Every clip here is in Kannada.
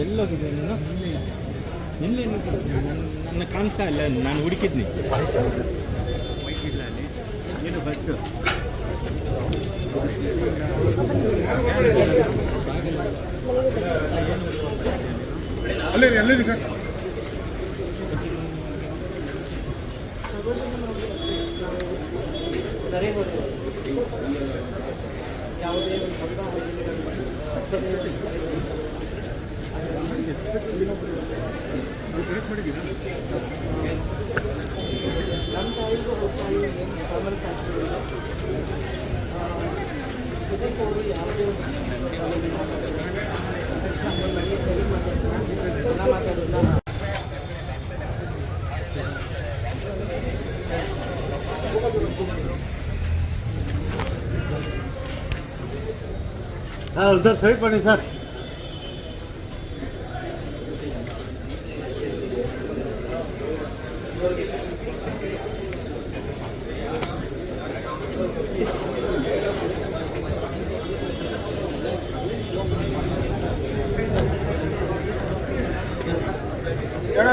ಎಲ್ಲೋಗಿದೆ ನೀನು? ಎಲ್ಲೇ ನನ್ನ ಕಾಣಿಸ್ತಾ ಇಲ್ಲ ನಾನು ಹುಡುಕಿದ್ನಿ. ಇಲ್ಲ ಅಲ್ಲಿ ಏನು ಬಸ್ಸು ಅಲ್ಲೇ ರೀ ಅಲ್ಲೇ ಸರ್ सर उधर साइड पड़ी सर ಬೇಡ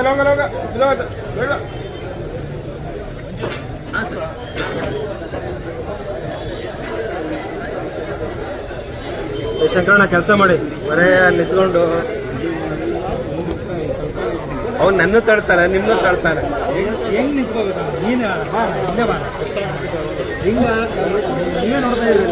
ಲೋಗ ಲೋಗ ಲೋಗ ಬೇಡ. ಶಂಕರಣ್ಣ ಕೆಲಸ ಮಾಡಿ. ಬರೇ ಅಲ್ಲಿ ನಿಂತ್ಕೊಂಡು. ಅವ್ನು ನನ್ನ ತಳ್ತಾರೆ ನಿಮ್ಮನ್ನು ತಳ್ತಾರೆ ಹೆಂಗ್ ನಿಂತ್ಕೋಬೇಕು? ನೀನು ಬಾ ಇಲ್ಲೇ ಬಾ ಹಿಂಗೆ ನೀವೇ ನೋಡ್ತಾ ಇದ್ರಿ